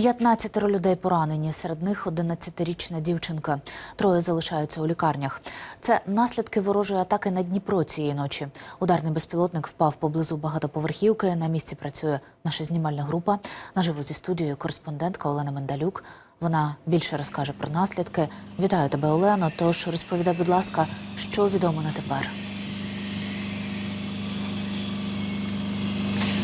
15 людей поранені, серед них 11-річна дівчинка. Троє залишаються у лікарнях. Це наслідки ворожої атаки на Дніпро цієї ночі. Ударний безпілотник впав поблизу багатоповерхівки. На місці працює наша знімальна група. Наживо зі студією кореспондентка Олена Мендалюк. Вона більше розкаже про наслідки. Вітаю тебе, Олено. Тож розповідай, будь ласка, що відомо на тепер.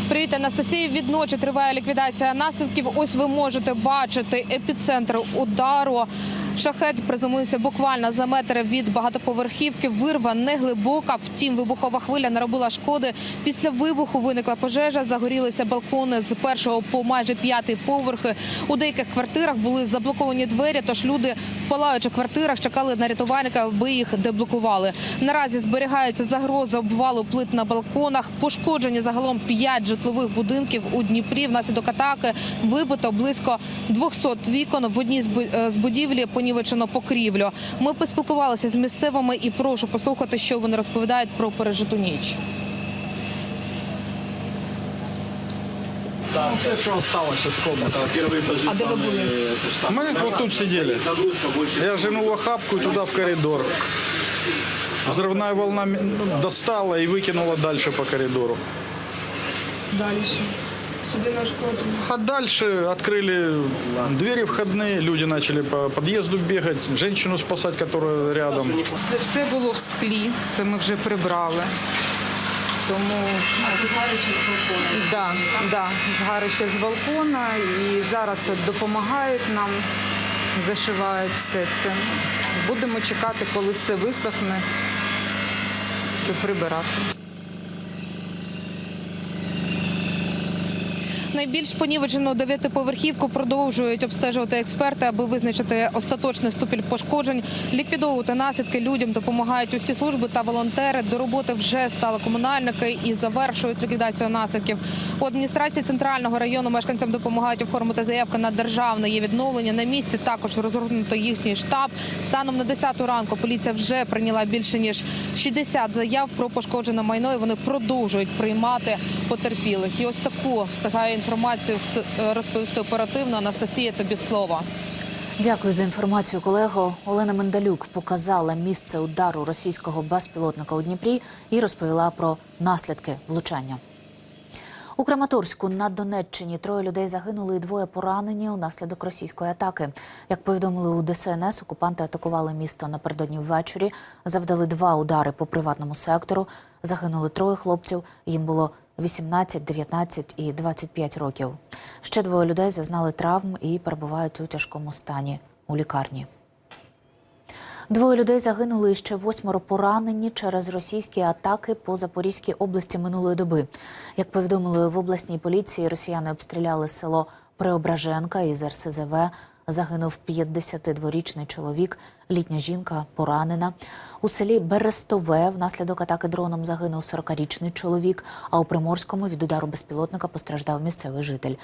Привіт, Анастасія. Від ночі триває ліквідація наслідків. Ось ви можете бачити епіцентр удару. Шахет приземлився буквально за метр від багатоповерхівки. Вирва не глибока. Втім, вибухова хвиля наробила шкоди. Після вибуху виникла пожежа. Загорілися балкони з першого по майже п'ятий поверхи. У деяких квартирах були заблоковані двері. Тож люди палаючих квартирах чекали на рятувальника, аби їх деблокували. Наразі зберігається загроза обвалу плит на балконах. Пошкоджені загалом п'ять житлових будинків у Дніпрі. Внаслідок атаки вибито близько 200 вікон. В одній е, з будівлі понівечено покрівлю. Ми поспілкувалися з місцевими і прошу послухати, що вони розповідають про пережиту ніч. Ну, все, что осталось от комнаты. Первые А где вы были? Мы вот тут сидели. Я жену в охапку и туда в коридор. Взрывная волна достала и выкинула дальше по коридору. Шкоду. А дальше открыли двери входные, люди начали по подъезду бегать, женщину спасать, которая рядом. Це все було в склі, це ми вже прибрали. Тому да, да, згарище з балкона і зараз от допомагають нам, зашивають все це. Будемо чекати, коли все висохне, щоб прибирати. Найбільш понівечену дев'ятиповерхівку продовжують обстежувати експерти, аби визначити остаточний ступіль пошкоджень, ліквідовувати наслідки людям допомагають усі служби та волонтери. До роботи вже стали комунальники і завершують ліквідацію наслідків. У адміністрації центрального району мешканцям допомагають оформити заявки на державне є відновлення. На місці також розгорнуто їхній штаб. Станом на 10 ранку поліція вже прийняла більше ніж 60 заяв про пошкоджене майно. і Вони продовжують приймати потерпілих. І ось таку встигає інформацію розповісти оперативно. Анастасія, тобі слово. Дякую за інформацію, колего. Олена Мендалюк показала місце удару російського безпілотника у Дніпрі і розповіла про наслідки влучання. У Краматорську на Донеччині троє людей загинули і двоє поранені унаслідок російської атаки. Як повідомили у ДСНС, окупанти атакували місто напередодні ввечері, завдали два удари по приватному сектору. Загинули троє хлопців. Їм було 18, 19 і 25 років. Ще двоє людей зазнали травм і перебувають у тяжкому стані у лікарні. Двоє людей загинули ще восьмеро поранені через російські атаки по Запорізькій області минулої доби. Як повідомили в обласній поліції, росіяни обстріляли село Преображенка із РСЗВ. Загинув 52-річний чоловік, літня жінка поранена. У селі Берестове внаслідок атаки дроном загинув 40-річний чоловік, а у Приморському від удару безпілотника постраждав місцевий житель.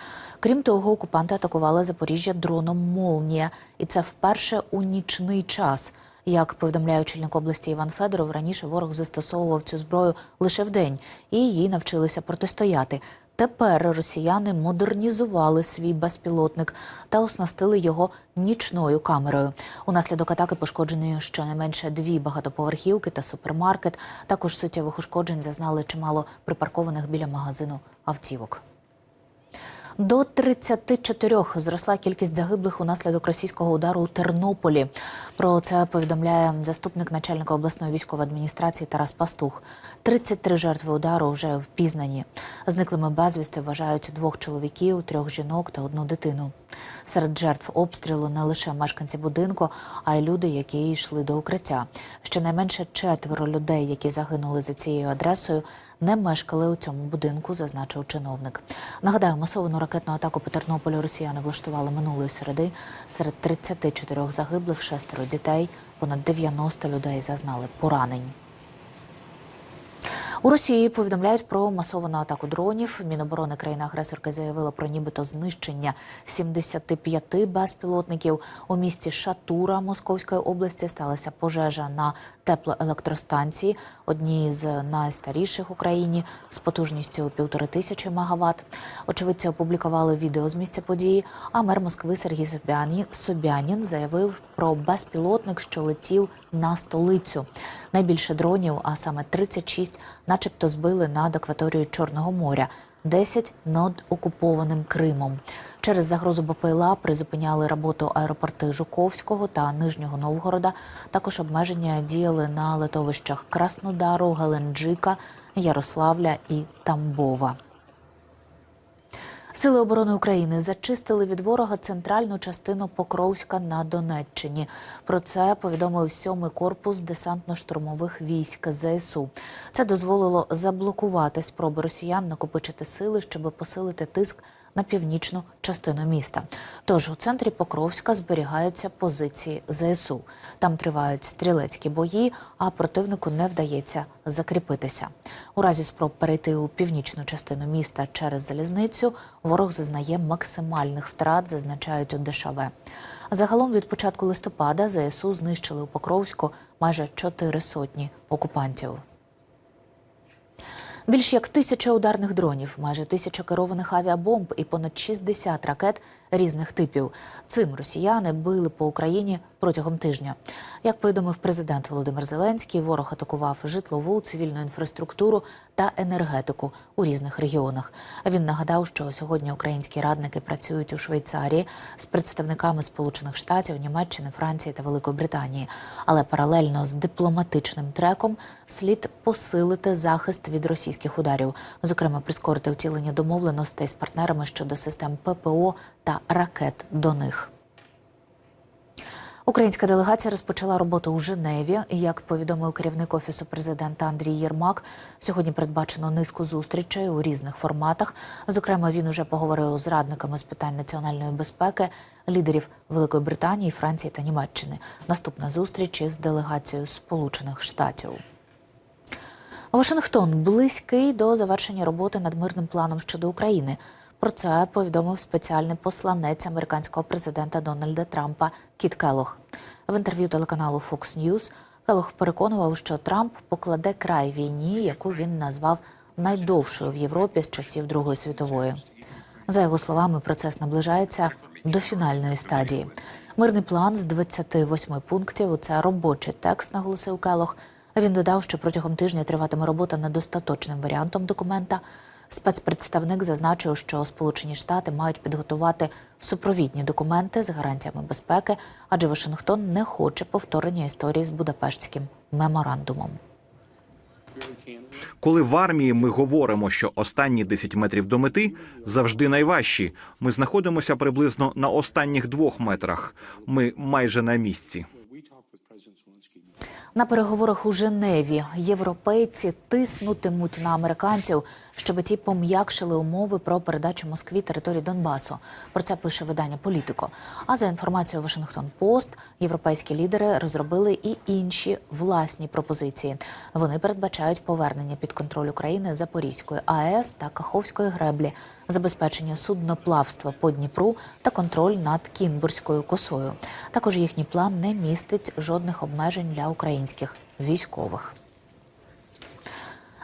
Крім того, окупанти атакували Запоріжжя дроном Молнія, і це вперше у нічний час. Як повідомляє очільник області Іван Федоров, раніше ворог застосовував цю зброю лише вдень, і її навчилися протистояти. Тепер росіяни модернізували свій безпілотник та оснастили його нічною камерою. Унаслідок атаки пошкоджені щонайменше дві багатоповерхівки та супермаркет. Також суттєвих ушкоджень зазнали чимало припаркованих біля магазину автівок. До 34 зросла кількість загиблих унаслідок російського удару у Тернополі. Про це повідомляє заступник начальника обласної військової адміністрації Тарас Пастух. 33 жертви удару вже впізнані. Зниклими безвісти вважають двох чоловіків, трьох жінок та одну дитину. Серед жертв обстрілу не лише мешканці будинку, а й люди, які йшли до укриття. Щонайменше четверо людей, які загинули за цією адресою, не мешкали у цьому будинку, зазначив чиновник. Нагадаю, масовану ракетну атаку по Тернополю росіяни влаштували минулої середи. Серед 34 загиблих шестеро дітей, понад 90 людей зазнали поранень. У Росії повідомляють про масовану атаку дронів. Міноборони країни-агресорки заявила про нібито знищення 75 безпілотників. У місті Шатура Московської області сталася пожежа на теплоелектростанції, одній з найстаріших в Україні з потужністю півтори тисячі мегаватт. Очевидці опублікували відео з місця події. А мер Москви Сергій Собянін, Собянін заявив про безпілотник, що летів на столицю. Найбільше дронів, а саме 36, начебто збили над акваторією Чорного моря. 10 над окупованим Кримом. Через загрозу БПЛА призупиняли роботу аеропорти Жуковського та Нижнього Новгорода. Також обмеження діяли на литовищах Краснодару, Геленджика, Ярославля і Тамбова. Сили оборони України зачистили від ворога центральну частину Покровська на Донеччині. Про це повідомив сьомий корпус десантно-штурмових військ ЗСУ. Це дозволило заблокувати спроби росіян накопичити сили, щоб посилити тиск на північну частину міста. Тож у центрі Покровська зберігаються позиції ЗСУ. Там тривають стрілецькі бої, а противнику не вдається закріпитися. У разі спроб перейти у північну частину міста через залізницю ворог зазнає максимальних втрат, зазначають у ДШВ. Загалом від початку листопада ЗСУ знищили у Покровську майже чотири сотні окупантів. Більш як тисяча ударних дронів, майже тисяча керованих авіабомб і понад 60 ракет різних типів. Цим росіяни били по Україні протягом тижня. Як повідомив президент Володимир Зеленський, ворог атакував житлову, цивільну інфраструктуру та енергетику у різних регіонах. Він нагадав, що сьогодні українські радники працюють у Швейцарії з представниками Сполучених Штатів, Німеччини, Франції та Великої Британії. Але паралельно з дипломатичним треком слід посилити захист від російських ударів, зокрема прискорити втілення домовленостей з партнерами щодо систем ППО та ракет до них. Українська делегація розпочала роботу у Женеві. Як повідомив керівник офісу президента Андрій Єрмак, сьогодні передбачено низку зустрічей у різних форматах. Зокрема, він уже поговорив з радниками з питань національної безпеки, лідерів Великої Британії, Франції та Німеччини. Наступна зустріч із делегацією Сполучених Штатів. Вашингтон близький до завершення роботи над мирним планом щодо України. Про це повідомив спеціальний посланець американського президента Дональда Трампа Кіт Келох. В інтерв'ю телеканалу Fox News Келох переконував, що Трамп покладе край війні, яку він назвав найдовшою в Європі з часів Другої світової. За його словами, процес наближається до фінальної стадії. Мирний план з 28 пунктів це робочий текст, наголосив Келох. Він додав, що протягом тижня триватиме робота над остаточним варіантом документа. Спецпредставник зазначив, що Сполучені Штати мають підготувати супровідні документи з гарантіями безпеки, адже Вашингтон не хоче повторення історії з Будапештським меморандумом. Коли в армії ми говоримо, що останні 10 метрів до мети завжди найважчі. Ми знаходимося приблизно на останніх двох метрах. Ми майже на місці. На переговорах у Женеві європейці тиснутимуть на американців, щоб ті пом'якшили умови про передачу Москві території Донбасу. Про це пише видання Політико. А за інформацією Вашингтон Пост, європейські лідери розробили і інші власні пропозиції. Вони передбачають повернення під контроль України Запорізької АЕС та Каховської греблі, забезпечення судноплавства по Дніпру та контроль над Кінбурзькою косою. Також їхній план не містить жодних обмежень для українських військових.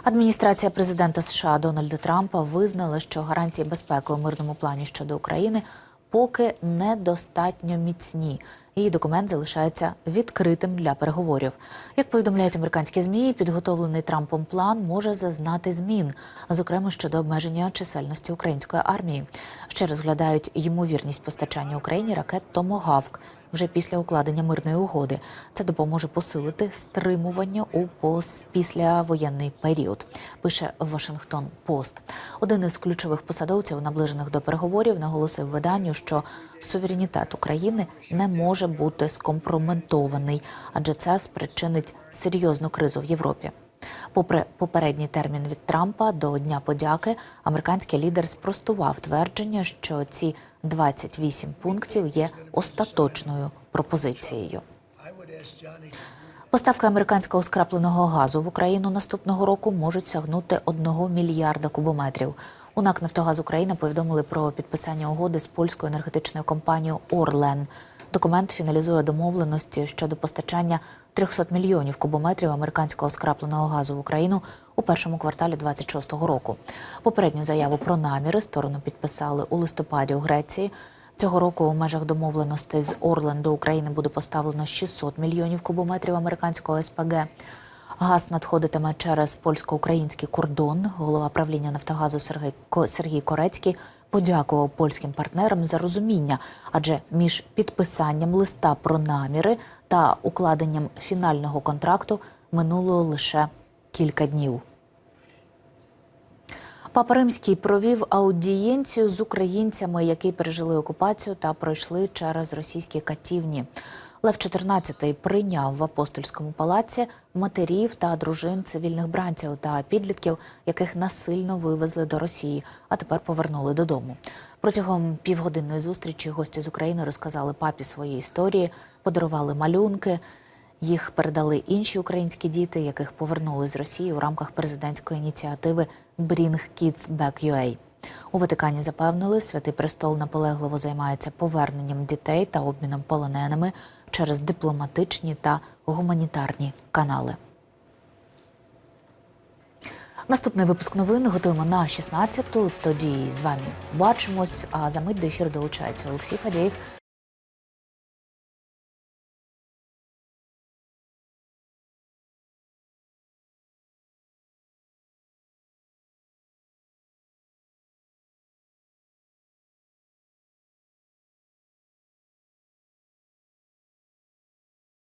Адміністрація президента США Дональда Трампа визнала, що гарантії безпеки у мирному плані щодо України поки недостатньо міцні. Її документ залишається відкритим для переговорів. Як повідомляють американські змі, підготовлений Трампом план може зазнати змін, зокрема щодо обмеження чисельності української армії. Ще розглядають ймовірність постачання Україні ракет Томогавк вже після укладення мирної угоди. Це допоможе посилити стримування у пос- післявоєнний період. Пише Вашингтон Пост. Один із ключових посадовців, наближених до переговорів, наголосив виданню, що суверенітет України не може бути скомпрометований, адже це спричинить серйозну кризу в Європі. Попри попередній термін від Трампа до Дня подяки, американський лідер спростував твердження, що ці 28 пунктів є остаточною пропозицією. Поставки американського скрапленого газу в Україну наступного року можуть сягнути 1 мільярда кубометрів. У НАК «Нафтогаз Україна повідомили про підписання угоди з польською енергетичною компанією Орлен. Документ фіналізує домовленості щодо постачання 300 мільйонів кубометрів американського скрапленого газу в Україну у першому кварталі 26-го року. Попередню заяву про наміри сторони підписали у листопаді у Греції. Цього року у межах домовленостей з Орлен до України буде поставлено 600 мільйонів кубометрів американського СПГ. Газ надходитиме через польсько-український кордон. Голова правління Нафтогазу Сергій Сергій Корецький подякував польським партнерам за розуміння, адже між підписанням листа про наміри та укладенням фінального контракту минуло лише кілька днів. Папа Римський провів аудієнцію з українцями, які пережили окупацію та пройшли через російські катівні. Лев XIV прийняв в апостольському палаці матерів та дружин цивільних бранців та підлітків, яких насильно вивезли до Росії, а тепер повернули додому. Протягом півгодинної зустрічі гості з України розказали папі свої історії, подарували малюнки. Їх передали інші українські діти, яких повернули з Росії у рамках президентської ініціативи Bring Kids Back UA. У Ватикані запевнили, Святий Престол наполегливо займається поверненням дітей та обміном полоненими через дипломатичні та гуманітарні канали. Наступний випуск новин готуємо на 16-ту. Тоді з вами бачимось. А за мить до ефіру долучається Олексій Фадєєв